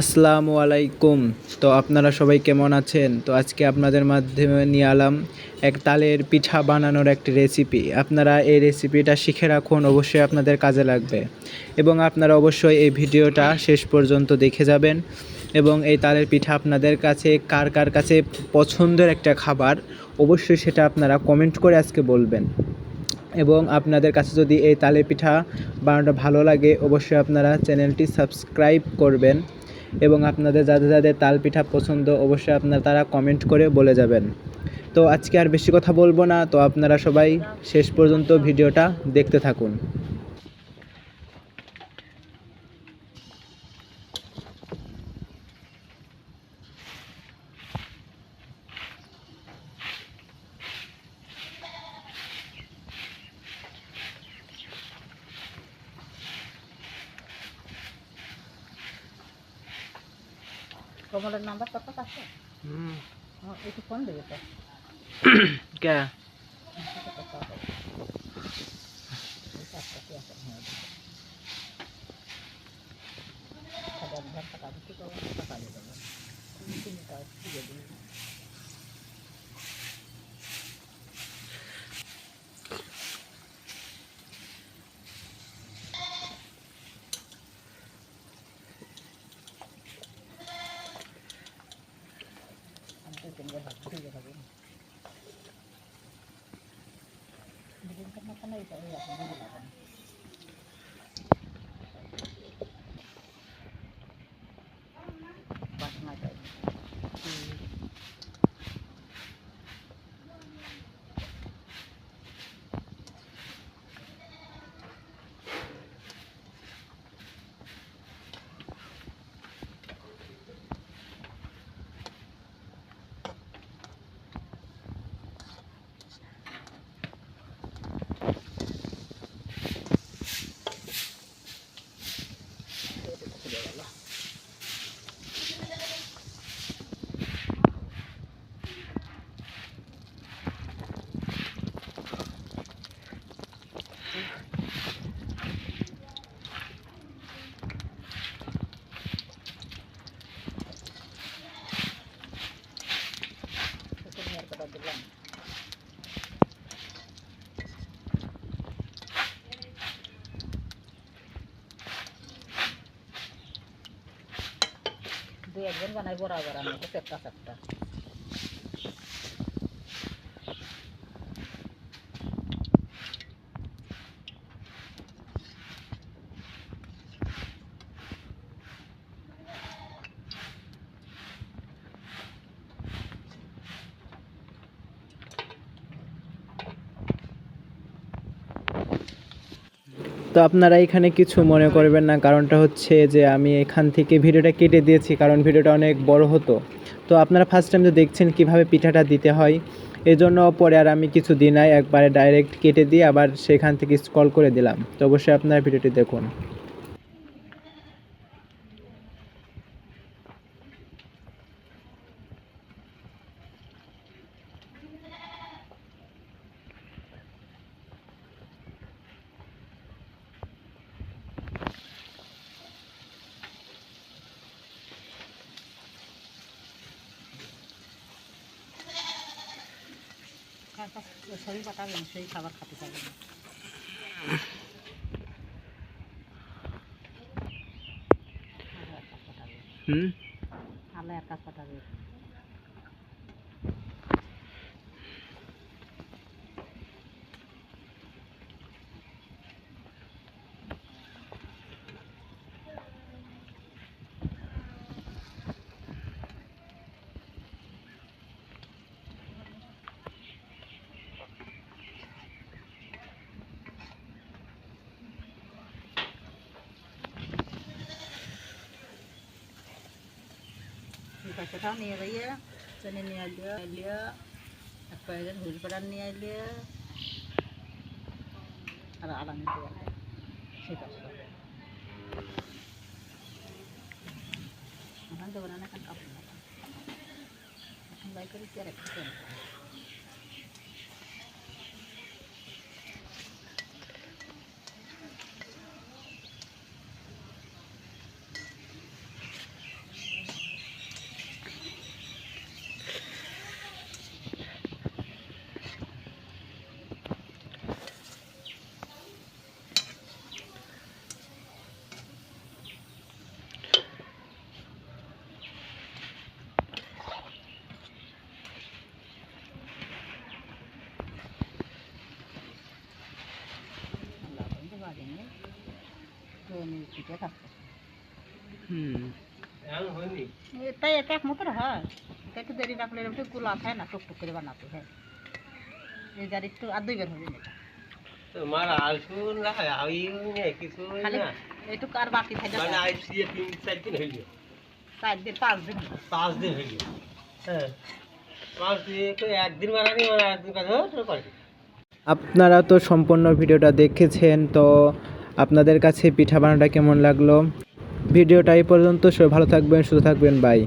আসসালামু আলাইকুম। তো আপনারা সবাই কেমন আছেন? তো আজকে আপনাদের মাধ্যমে নিয়ে আলাম এক তালের পিঠা বানানোর একটি রেসিপি আপনারা এই রেসিপিটা শিখে রাখুন, অবশ্যই আপনাদের কাজে লাগবে। এবং আপনারা অবশ্যই এই ভিডিওটা শেষ পর্যন্ত দেখে যাবেন। এবং এই তালের পিঠা আপনাদের কাছে কার কার কাছে পছন্দের একটা খাবার, অবশ্যই সেটা আপনারা কমেন্ট করে আজকে বলবেন। এবং আপনাদের কাছে যদি এই তালের পিঠা বানানোটা ভালো লাগে, অবশ্যই আপনারা চ্যানেলটি সাবস্ক্রাইব করবেন। এবং আপনাদের যাদের যাদের তাল পিঠা পছন্দ, অবশ্যই আপনারা তারা কমেন্ট করে বলে যাবেন। তো আজকে আর বেশি কথা বলব না। তো আপনারা সবাই শেষ পর্যন্ত ভিডিওটা দেখতে থাকুন। কমলের নাম্বার কত আছে হুম। একটু ফোন দেবে তো। কে? Hindi ko matanay ito. Iyak. দুই একজন বানাই বরাবর আমি তো চারটা চারটা তো আপনারা এখানে কিছু মনে করবেন না, কারণটা হচ্ছে যে আমি এখান থেকে ভিডিওটা কেটে দিয়েছি, কারণ ভিডিওটা অনেক বড় হতো। তো আপনারা ফার্স্ট টাইম তো দেখছেন কীভাবে পিঠাটা দিতে হয়। এই জন্য পরে আর আমি কিছু দিনাই একবারে ডাইরেক্ট কেটে দিয়ে আবার সেখান থেকে স্কল করে দিলাম। তো অবশ্যই আপনারা ভিডিওটি দেখুন। শরীর পাঠাবেন সেই খাবার খাতে পারবেন হুম? আলো এক কাজ পাঠাবে সেটাও নিয়ে যাইয়ে চেনে নিয়ে আইলিয়ে আইলিয়ে এক কয়েকজন হুল পাড়ার নিয়ে আইলিয়ে আর আলাম ঠিক আছে দেবো এখন কাপড় এখন বাই করে কি আর একটা এনে পিঠে থাকতো হুম এটাই এটা এক মতো হয়। এটা একটু দেরি রাখলে একটু গুলা খায় না টুকটুক করে বানাতে হয়। এই যার একটু আর দুই বের হবে না। এটা। তোমার আসুন না আমি কিছু খালি না। এইটুকু আর বাকি থাকে মানে আইসি তিন চার দিন হইল। চার দিন পাঁচ দিন। হবে। পাঁচ দিন হইল। হ্যাঁ। পাঁচ দিন তো একদিন বানানি মানে একদিন কাজ করে। আপনারা তো সম্পূর্ণ ভিডিওটা দেখেছেন তো আপনাদের কাছে পিঠা বানানোটা কেমন লাগল? ভিডিওটা এই পর্যন্ত। সবাই ভালো থাকবেন, সুস্থ থাকবেন বাই